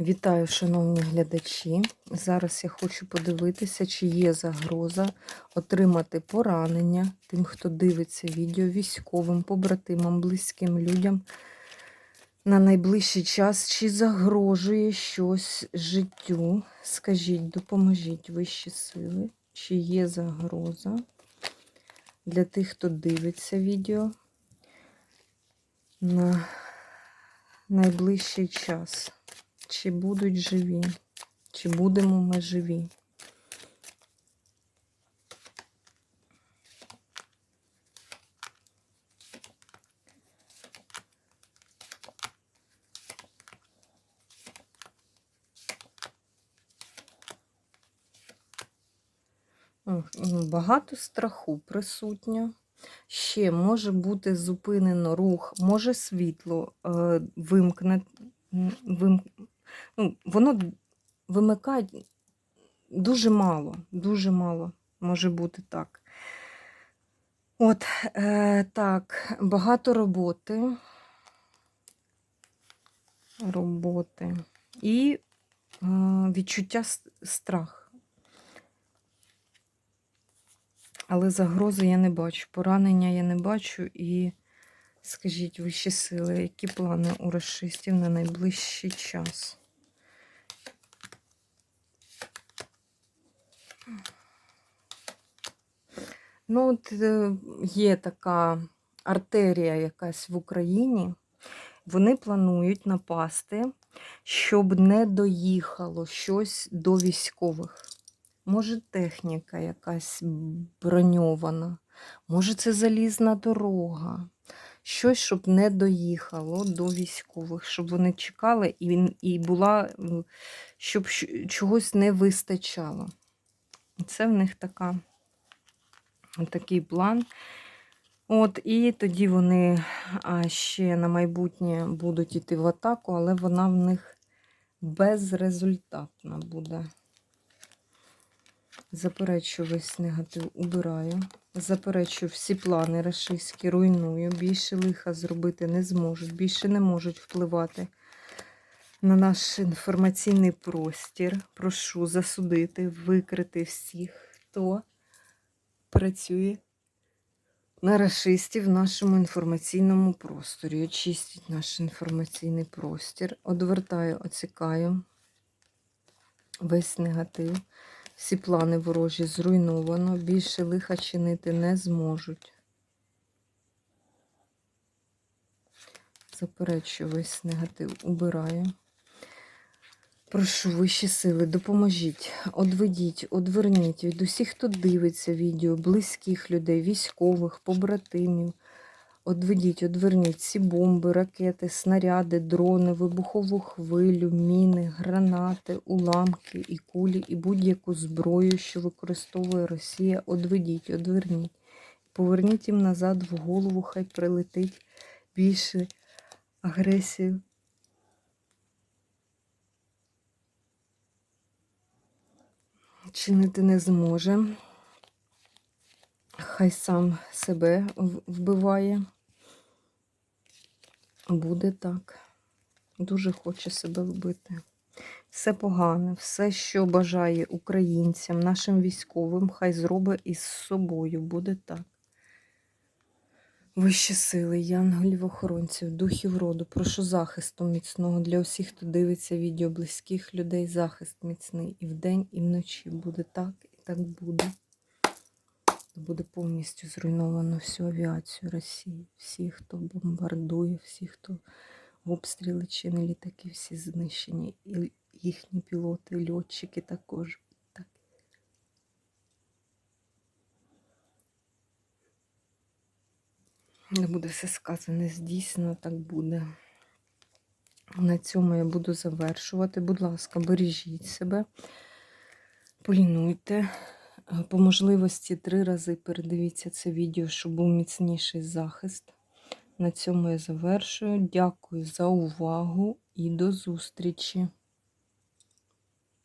Вітаю, шановні глядачі. Зараз я хочу подивитися, чи є загроза отримати поранення тим, хто дивиться відео військовим, побратимам, близьким людям на найближчий час, чи загрожує щось життю. Скажіть, допоможіть вищі сили, чи є загроза для тих, хто дивиться відео на найближчий час. Чи будуть живі? Чи будемо ми живі? Ну, Багато страху присутньо. Ще може бути зупинено рух, може світло е, вимкне, вим, ну, воно вимикає дуже мало, дуже мало може бути так. От, е, так, багато роботи. Роботи. І е, відчуття страх. Але загрози я не бачу, поранення я не бачу і скажіть вищі сили, які плани у расистів на найближчий час? Ну, от е, є така артерія якась в Україні. Вони планують напасти, щоб не доїхало щось до військових. Може, техніка якась броньована, може, це залізна дорога. Щось, щоб не доїхало до військових, щоб вони чекали і, і була, щоб чогось не вистачало. Це в них така, такий план. От, і тоді вони ще на майбутнє будуть йти в атаку, але вона в них безрезультатна буде. Заперечую весь негатив, убираю. Заперечую всі плани рашистські, руйную. Більше лиха зробити не зможуть, більше не можуть впливати на наш інформаційний простір. Прошу засудити, викрити всіх, хто працює на рашистів в нашому інформаційному просторі. Очистіть наш інформаційний простір. Одвертаю, оцікаю весь негатив. Всі плани ворожі зруйновано, більше лиха чинити не зможуть. Заперечую весь негатив, убираю. Прошу вищі сили, допоможіть, одведіть, одверніть від усіх, хто дивиться відео, близьких людей, військових, побратимів. Одведіть, одверніть ці бомби, ракети, снаряди, дрони, вибухову хвилю, міни, гранати, уламки і кулі, і будь-яку зброю, що використовує Росія. Одведіть, одверніть. Поверніть їм назад в голову, хай прилетить більше агресії. Чинити не зможе. Хай сам себе вбиває. Буде так. Дуже хоче себе вбити. Все погане, все, що бажає українцям, нашим військовим, хай зробить із собою. Буде так. Вищі сили, янголів охоронців, духів роду, прошу захисту міцного для усіх, хто дивиться відео близьких людей, захист міцний і вдень, і вночі. Буде так, і так буде. Буде повністю зруйновано всю авіацію Росії. Всі, хто бомбардує, всі, хто обстріли чинить літаки, всі знищені. І їхні пілоти, льотчики також. Так. Не буде все сказане, здійснено, так буде. На цьому я буду завершувати. Будь ласка, бережіть себе, пильнуйте. Е, По можливості три рази передивіться це відео, щоб був міцніший захист. На цьому я завершую. Дякую за увагу і до зустрічі!